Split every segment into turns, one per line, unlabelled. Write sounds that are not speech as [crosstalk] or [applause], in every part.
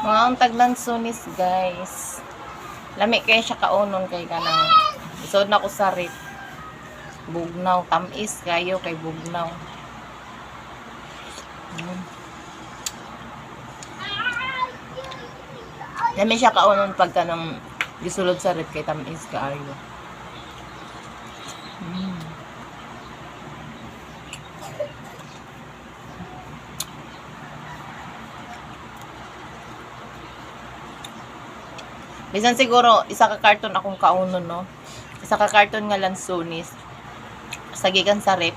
Mga untag ng sunis, guys. Lami kaya siya kaunon kay kanang isod na ko sa rip. Bugnaw, tamis kayo kay bugnaw. Mm. Lami siya kaunon pagka nang gisulod sa rip kay tamis kaayo. Mm. Bisan siguro, isa ka karton akong kaunon, no? Isa ka karton nga lansunis. Sagikan sa rep.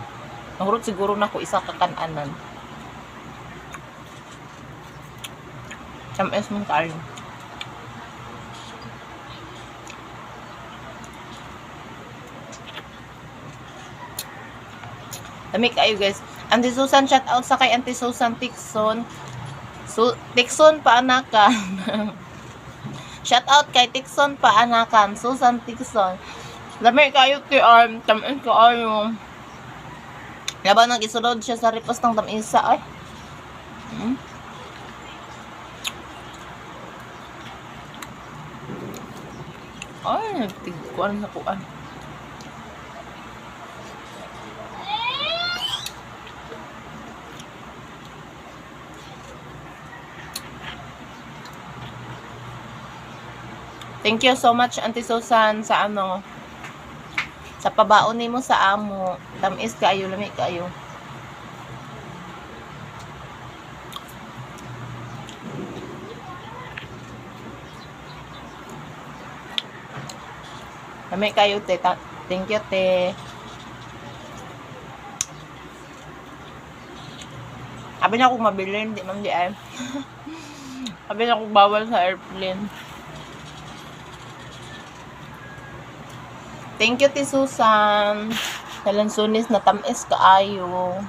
Nahurot siguro na ko isa ka kananan. Tamis mong kayo. Dami kayo guys. Auntie Susan, shout out sa kay Auntie Susan Tixon. Su Tixon, paanakan. [laughs] Shout out kay Tixon paanakan. Susan Tixon. Lamig kayo ti arm. Tamin ko ayo. Laban nang isunod siya sa ripos ng tamisa ay. Hmm? Ay, nagtigkuan na kuan. Thank you so much, Auntie Susan, sa ano, sa pabaon mo sa amo. Tamis kayo, lami kayo. Lami kayo, te. Thank you, te. Sabi niya kung mabili, hindi man di ay. [laughs] Sabi niya kung bawal sa airplane. Thank you, ti Susan. Talansunis na tamis kaayo.